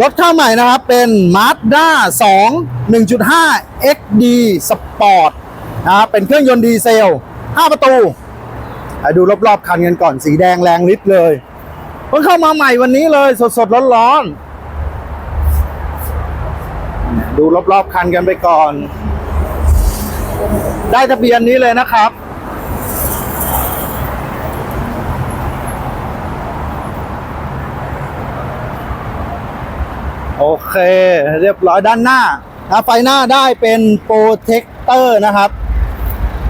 รถเข้าใหม่นะครับ เป็น Mazda 2 1.5 XD Sport นะครับเป็นเครื่องยนต์ดีเซล 5 ประตูไปดูรอบๆคันกันก่อนสีแดงแรงฤทธิ์เลยเพิ่งเข้ามาใหม่วันนี้เลย สดๆร้อนๆดูรอบๆคันกันไปก่อน ได้ทะเบียนนี้เลยนะครับ โอเค เรียบร้อยด้านหน้านะไฟหน้าได้เป็นโปรเทคเตอร์นะครับ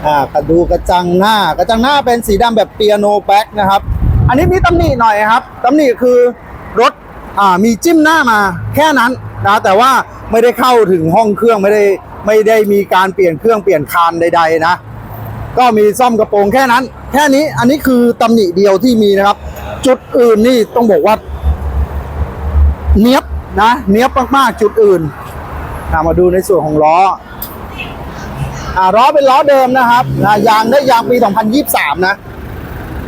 อ่ากระดูกระจังหน้ากระจังหน้าเป็นสีดำแบบเปียโนแบ็กนะครับ อันนี้มีตำหนิหน่อยครับตำหนิคือรถอ่ามีจิ้มหน้ามาแค่นั้นนะแต่ว่าไม่ได้เข้าถึงห้องเครื่องไม่ได้ไม่ได้มีการเปลี่ยนเครื่องเปลี่ยนคานใด ๆ นะ ก็มีซ่อมกระโปรงแค่นั้น แค่นี้อันนี้คือตำหนิเดียวที่มีนะครับ จุดอื่นนี่ต้องบอกว่า เนี้ยบ นะเนี้ยบมากๆ จุดอื่นมาดูในส่วนของล้ออ่าล้อเป็นล้อเดิมนะครับนะยางได้ยางปี 2023 นะ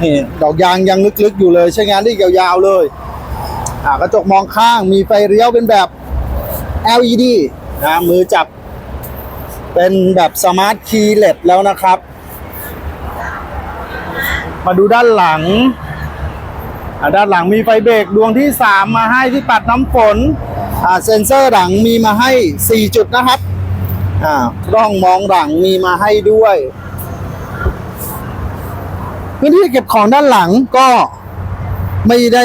นี่ดอกยางยังลึกๆอยู่เลย ใช้งานได้ยาวๆเลยอ่ากระจกมองข้างมีไฟเลี้ยวเป็นแบบ LED นะมือจับ เป็นแบบสมาร์ทคีย์เลสแล้วนะครับ มาดูด้านหลัง ด้านหลังมีไฟเบรกดวงที่ 3 มาให้ที่ปัดน้ำฝนอ่าเซ็นเซอร์หลังมีมาให้ 4 จุดนะครับอ่ากล้องมองหลังมีมาให้ด้วยพื้นที่เก็บของด้านหลังก็ไม่ได้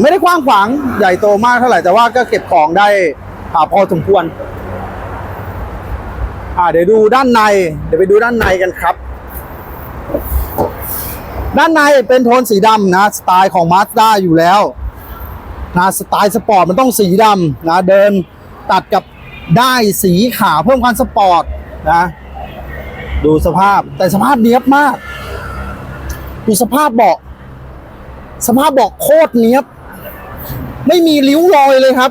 ไม่ได้กว้างขวางใหญ่โตมากเท่าไหร่แต่ว่าก็เก็บของได้อพอสมควรอ่าเดี๋ยวดูด้านใน เดี๋ยวไปดูด้านในกันครับ ด้านในเป็นโทนสีดำนะ สไตล์ของ Mazda อยู่แล้วนะสไตล์สปอร์ตมันต้องสีดำนะ เดินตัดกับได้สีขาวเพิ่มความสปอร์ตนะ ดูสภาพแต่สภาพเนี้ยบมาก ดูสภาพเบาะสภาพเบาะโคตรเนี้ยบ ไม่มีริ้วรอยเลยครับ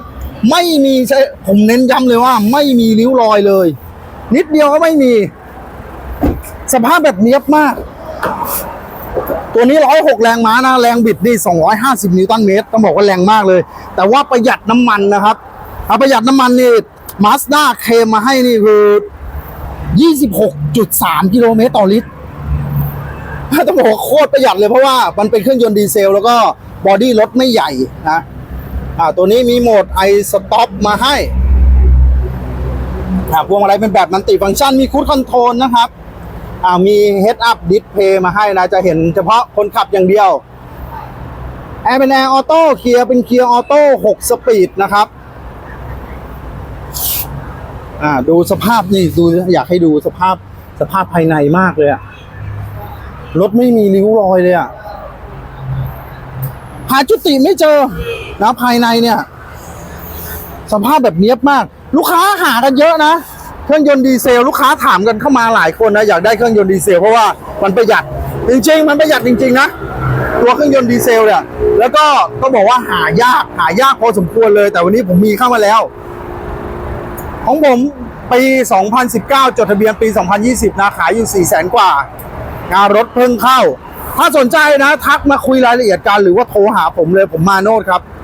ไม่มีใช่ผมเน้นย้ำเลยว่า ไม่มีริ้วรอยเลย นิดเดียวก็ไม่มี สภาพแบบเนี้ยบมาก ตัวนี้106แรงม้านะแรงบิดนี่250 นิวตันเมตรต้องบอกว่าแรงมากเลย แต่ว่าประหยัดน้ำมันนะครับเอาประหยัดน้ำมันนี่มาสด้าเคมมาให้นี่คือ26.3 กิโลเมตรต่อลิตรต้องบอกว่าโคตรประหยัดเลยเพราะว่ามันเป็นเครื่องยนต์ดีเซล แล้วก็บอดี้รถไม่ใหญ่นะอ่าตัวนี้มีโหมดไอสต็อปมาให้อ่าพวงมาลัยเป็นแบบมันติฟังก์ชันมีคูดคอนโทรลนะครับ อ่ามี Head Up Display มาให้นะ จะเห็นเฉพาะคนขับอย่างเดียวแอร์เป็นแอร์ออโต้เกียร์เป็นเกียร์ออโต้6สปีดนะครับอ่าดูสภาพนี่ดูอยากให้ดูสภาพสภาพภายในมากเลยอะรถไม่มีริ้วรอยเลยอะหาจุติไม่เจอนะภายในเนี่ย สภาพแบบเนี้ยบมาก ลูกค้าหากันเยอะนะ เครื่องยนต์ดีเซลลูกค้าถามกันเข้ามาหลายคนนะอยากได้เครื่องยนต์ดีเซลเพราะว่ามันประหยัดจริง ๆ มันประหยัดจริง ๆ นะตัวเครื่องยนต์ดีเซลเนี่ยแล้วก็ต้องบอกว่าหายากหายากพอสมควรเลย แต่วันนี้ผมมีเข้ามาแล้ว ของผมปี 2019 จดทะเบียนปี 2020 นะขายอยู่ 4 0 0แสนกว่างานรถเพิ่งเข้า ถ้าสนใจนะ ทักมาคุยรายละเอียดกันหรือว่าโทรหาผมเลยผมมาโนดครับ0